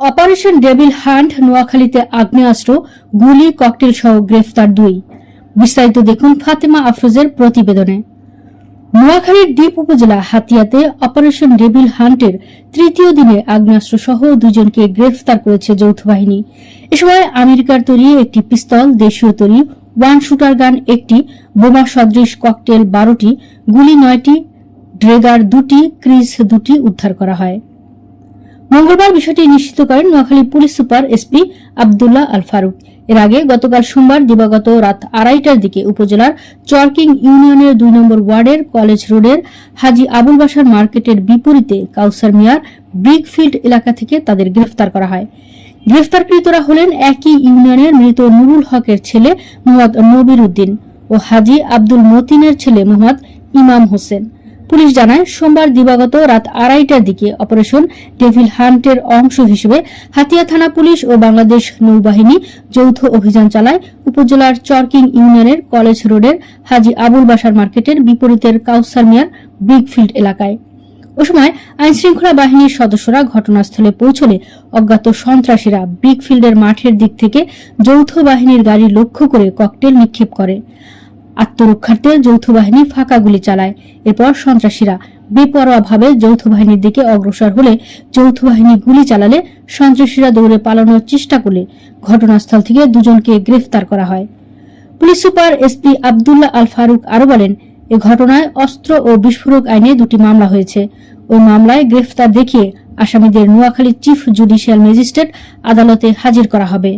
Operation devil hunt, নোয়াখালীতে আগ্নেয়াস্ত্র, গুলি, ককটেল সহ গ্রেফতার দুই। বিস্তারিত দেখুন ফাতেমা আফরোজের প্রতিবেদনে। নোয়াখালীর দ্বীপ উপজেলা হাতিয়াতে অপারেশন ডেভিল হান্টের তৃতীয় দিনে আগ্নেয়াস্ত্র সহ দুজনকে গ্রেফতার করেছে যৌথ বাহিনী। এ সময় আমেরিকার তৈরি একটি পিস্তল, দেশীয় তৈরি ওয়ান শুটার গান, একটি বোমা সদৃশ ককটেল বারোটি, গুলি নয়টি, ড্রেগার দুটি, ক্রিজ দুটি উদ্ধার করা হয়। মঙ্গলবার বিষয়টি নিশ্চিত করেন Noakhali police super SP Abdullah Al Faruk. এর আগে গতকাল সোমবার দিবাগত রাত আড়াইটার দিকে উপজেলার চরকিং ইউনিয়নের দুই নম্বর ওয়ার্ডের কলেজ রোডের হাজি আবুল বাসার মার্কেটের বিপরীতে কাউসার মিয়ার ব্রিকফিল্ড এলাকা থেকে তাদের গ্রেফতার করা হয়। গ্রেফতারকৃতরা হলেন একই ইউনিয়নের মৃত নুরুল হকের ছেলে মোহাম্মদ নবির উদ্দিন ও হাজি আব্দুল মতিনের ছেলে মোহাম্মদ ইমাম হোসেন। পুলিশ জানায়, সোমবার দিবাগত রাত আড়াইটার দিকে অপারেশন ডেভিল হান্টের অংশ হিসেবে হাতিয়া থানা পুলিশ ও বাংলাদেশ নৌবাহিনী যৌথ অভিযান চালায়। উপজেলার চরকিং ইউনিয়নের কলেজ রোডের হাজি আবুল বাসার মার্কেটের বিপরীতের কাউসার মিয়ার ব্রিকফিল্ড এলাকায়। ও সময় আইনশৃঙ্খলা বাহিনীর সদস্যরা ঘটনাস্থলে পৌঁছলে অজ্ঞাত সন্ত্রাসীরা ব্রিকফিল্ডের মাঠের দিক থেকে যৌথ বাহিনীর গাড়ি লক্ষ্য করে ককটেল নিক্ষেপ করে। আত্মরক্ষার্থে যৌথ বাহিনী ফাঁকা গুলি চালায়। এরপর সন্ত্রাসীরা বেপরোয়াভাবে যৌথ বাহিনীর দিকে অগ্রসর হলে যৌথ বাহিনী গুলি চালালে সন্ত্রাসীরা দৌড়ে পালানোর চেষ্টা করলে ঘটনাস্থল থেকে দুজনকে গ্রেফতার করা হয়। Police super SP Abdullah Al Faruk আরও বলেন, এ ঘটনায় অস্ত্র ও বিস্ফোরক আইনে দুটি মামলা হয়েছে। ওই মামলায় গ্রেফতার দেখিয়ে আসামিদের নোয়াখালী চিফ জুডিশিয়াল ম্যাজিস্ট্রেট আদালতে হাজির করা হবে।